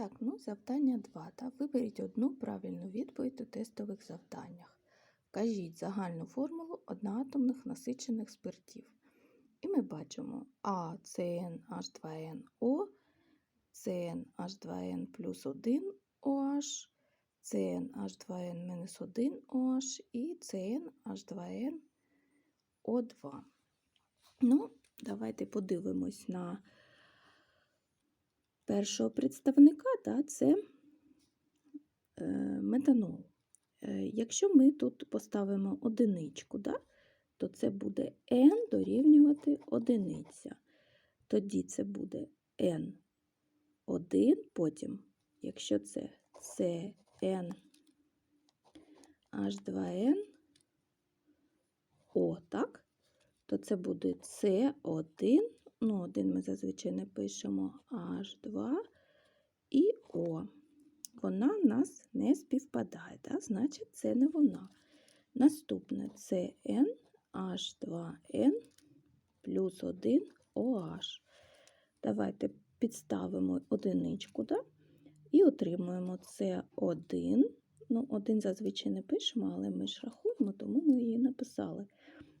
Так, ну, завдання 2. Так? Виберіть одну правильну відповідь у тестових завданнях. Кажіть загальну формулу одноатомних насичених спиртів. І ми бачимо А, ЦН, H2NO, ЦН, H2N плюс 1 OH, ЦН, H2N мінус 1 OH і ЦН, H2N O2. Ну, давайте подивимось на першого представника, да, це е, метанол. Е, якщо ми тут поставимо одиничку, да, то це буде n дорівнювати одиниця. Тоді це буде n1, потім, якщо це CN H2N O, так, то це буде C1, ну, один ми зазвичай не пишемо H2 і O. Вона в нас не співпадає, так? значить, це не вона. Наступне це N H2N плюс 1 OH. Давайте підставимо одиничку, да? і отримуємо С1. Ну, один зазвичай не пишемо, але ми ж рахуємо, тому ми її написали.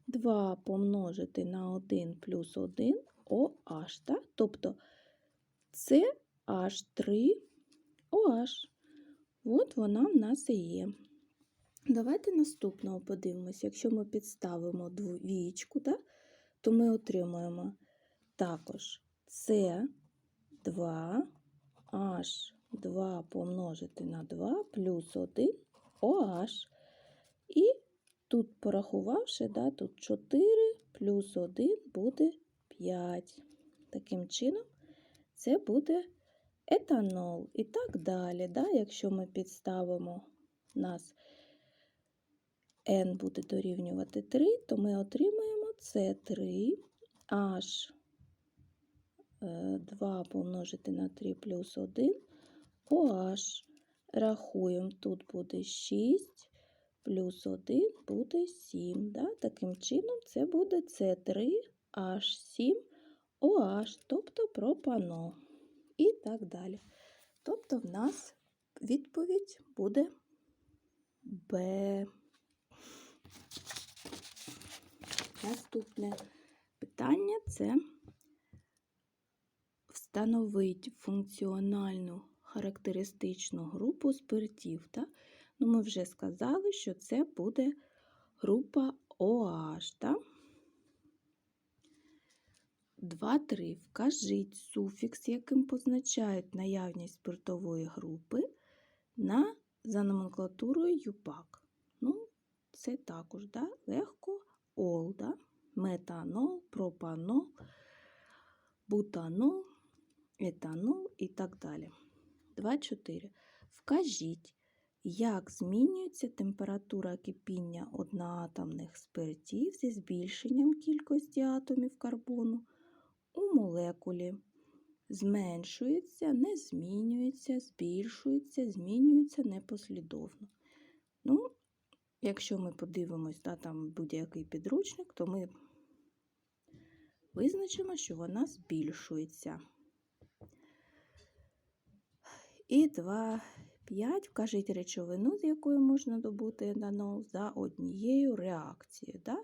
2 помножити на 1 плюс 1 OH. Так? Тобто це H3 OH. От вона в нас і є. Давайте наступного подивимося. Якщо ми підставимо двічку, так, то ми отримуємо також С2 H2 помножити на 2 плюс 1 OH. І тут, порахувавши, да, тут 4 плюс 1 буде 5. Таким чином, це буде етанол і так далі. Да? Якщо ми підставимо нас n буде дорівнювати 3, то ми отримаємо С3 H 2 помножити на 3 плюс 1 OH. Рахуємо, тут буде 6 плюс 1 буде 7. Да? Таким чином, це буде С3H7 OH, тобто пропанол і так далі. Тобто в нас відповідь буде Б. Наступне питання це встановить функціональну характеристичну групу спиртів. Так? Ну, Ми вже сказали, що це буде група OH. Так? 2-3. Вкажіть суфікс, яким позначають наявність спиртової групи на, за номенклатурою ЮПАК. Ну, це також да, легко ол, да? метанол, пропанол, бутанол, етанол і так далі. 2-4. Вкажіть, як змінюється температура кипіння одноатомних спиртів зі збільшенням кількості атомів карбону молекулі. Зменшується, не змінюється, збільшується, змінюється непослідовно. Ну, Якщо ми подивимось да, там будь-який підручник, то ми визначимо, що вона збільшується. І 2, 5. Вкажіть речовину, з якою можна добути етанол за однією реакцією. Да?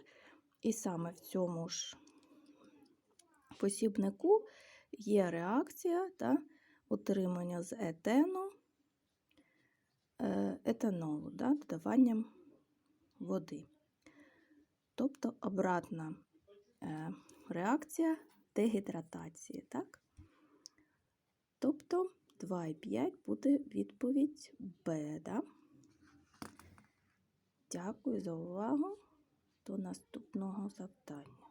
І саме в цьому ж посібнику є реакція та утримання з етену е, етанолу, да, додаванням води. Тобто обратна е, реакція дегідратації. Так? Тобто 2,5 буде відповідь Б. Дякую за увагу. До наступного завдання.